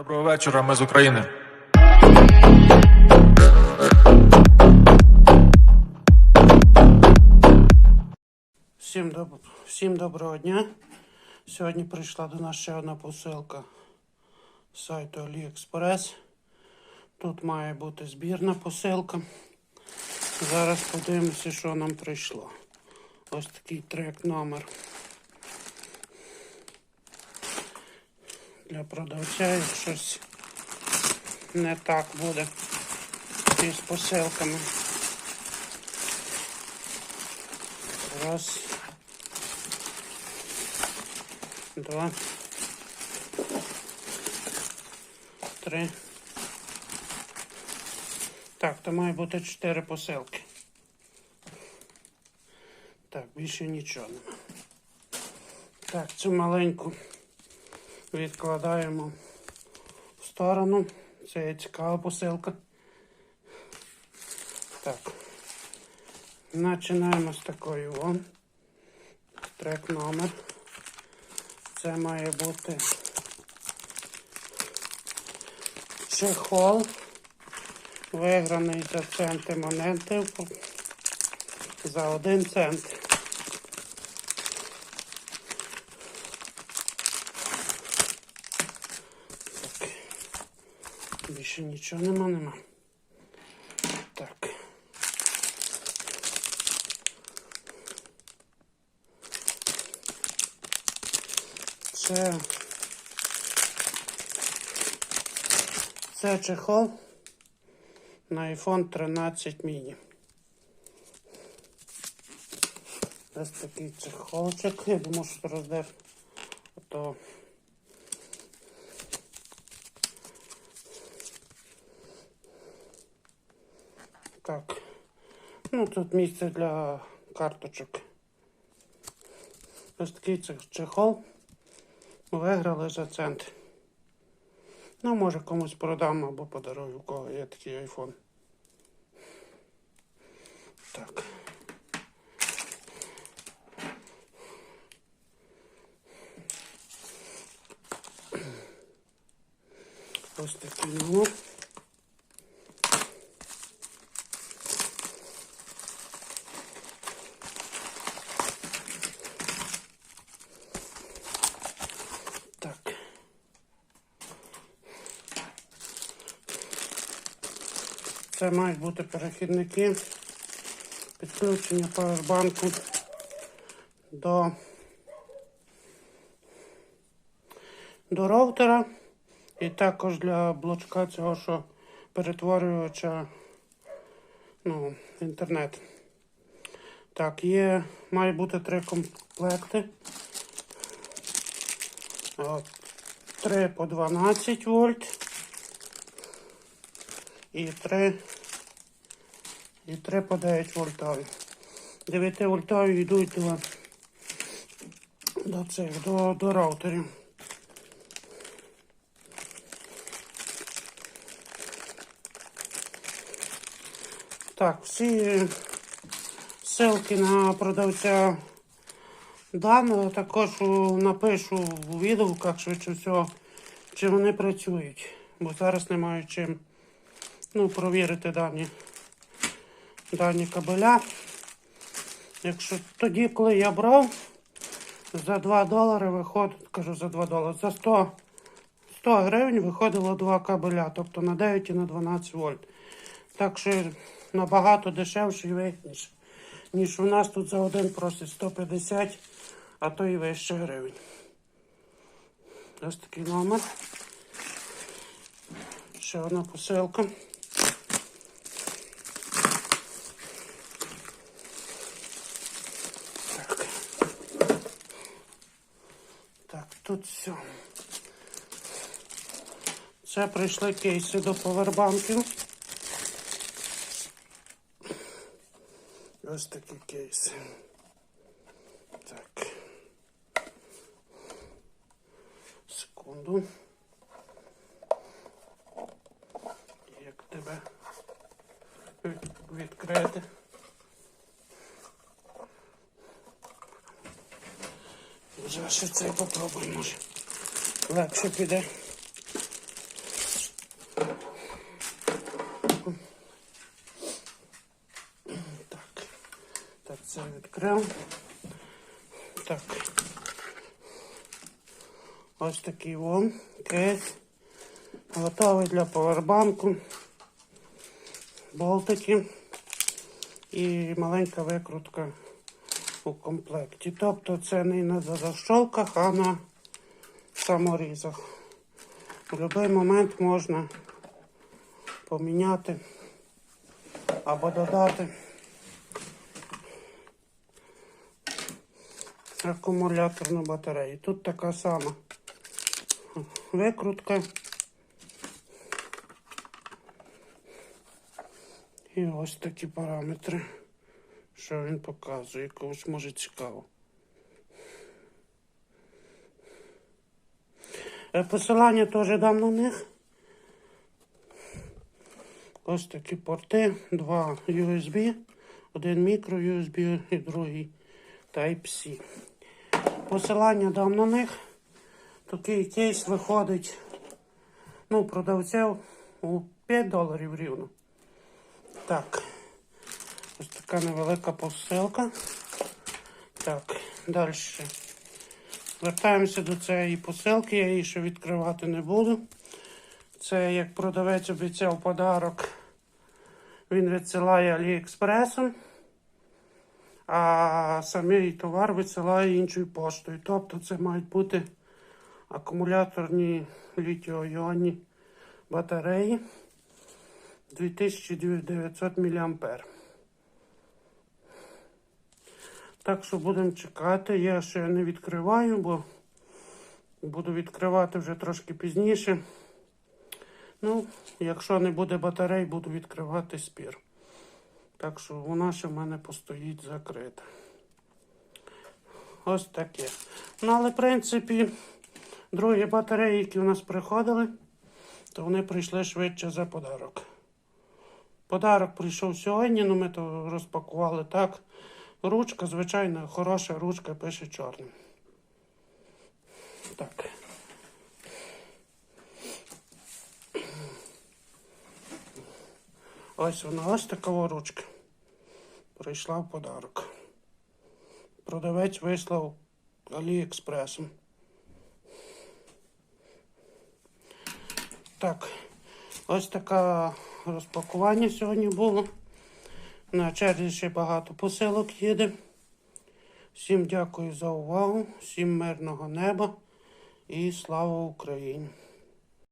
Доброго вечора, ми з України. Всім, доб... Всім доброго дня. Сьогодні прийшла до нас ще одна посилка з сайту AliExpress. Тут має бути збірна посилка. Зараз подивимося, що нам прийшло. Ось такий трек номер. Для продавця, як щось не так буде із посилками. Раз. Два. Три. Так, то має бути чотири посилки. Так, більше нічого. Так, цю маленьку відкладаємо в сторону. Це є цікава посилка. Так. Починаємо з такої вон. Трек номер. Це має бути чехол. Виграний за центи монети за один цент. Більше нічого нема, нема. Так. Це, це чехол на iPhone 13 mini. Ось такий чехолчик. Я думав, що роздер. То так. Ну, тут місце для карточок. Ось такий чехол. Виграли за цент. Ну, може комусь продам або подарую, у кого є такий айфон. Так. Ось такий номер. Так. Це мають бути перехідники підключення павербанку до, до роутера і також для блочка цього, що перетворювача ну, інтернет. Так, є, має бути три комплекти. 3 по 12 вольт. І 3, і 3 по 9 вольтові. 9 вольтові йдуть до, до цих, до, до роутерів. Так, всі ссылки на продавця даного також напишу у відгуках, швидше всього, чи вони працюють. Бо зараз немає чим ну, провірити дані, дані кабеля. Якщо тоді, коли я брав, за 2 долари виходить, кажу за 2 долари, за 100, 100 гривень виходило два кабеля, тобто на 9 і на 12 вольт. Так що набагато дешевше і вигідніше, ніж у нас тут за один просить 150, а то і вище гривень. Ось такий номер. Ще одна посилка. Так. Все. Це прийшли кейси до повербанків. Ось такі кейси. Так. Секунду. Як тебе від- відкрити? Може, ще це попробуй, може. Легше піде. Так. Так, це відкрив. Так. Ось такий вон кейс. Готовий для повербанку. Болтики і маленька викрутка у комплекті. Тобто це не на защолках, а на саморізах. В будь-який момент можна поміняти або додати акумуляторну батарею. Тут така сама викрутка. І ось такі параметри, що він показує, комусь може цікаво. Е, Посилання теж дам на них. Ось такі порти, два USB, один мікро USB і другий Type-C. Посилання дам на них. Такий кейс виходить ну, продавців у 5 доларів рівно. Так, ось така невелика посилка. Так, далі. Вертаємося до цієї посилки, я її ще відкривати не буду. Це як продавець обіцяв подарок. Він відсилає Аліекспресом, а самий товар відсилає іншою поштою. Тобто це мають бути акумуляторні літіо-іонні батареї 2900 мА. Так що будемо чекати. Я ще не відкриваю, бо буду відкривати вже трошки пізніше. Ну, якщо не буде батарей, буду відкривати спір. Так що вона ще в мене постоїть закрита. Ось таке. Ну, але, в принципі, другі батареї, які у нас приходили, то вони прийшли швидше за подарок. Подарок прийшов сьогодні, ну ми то розпакували так. Ручка, звичайно, хороша ручка, пише чорним. Так. Ось вона, ось така ручка. Прийшла в подарок. Продавець вислав Аліекспресом. Так, ось таке розпакування сьогодні було. На черзі ще багато посилок їде. Всім дякую за увагу, всім мирного неба і слава Україні!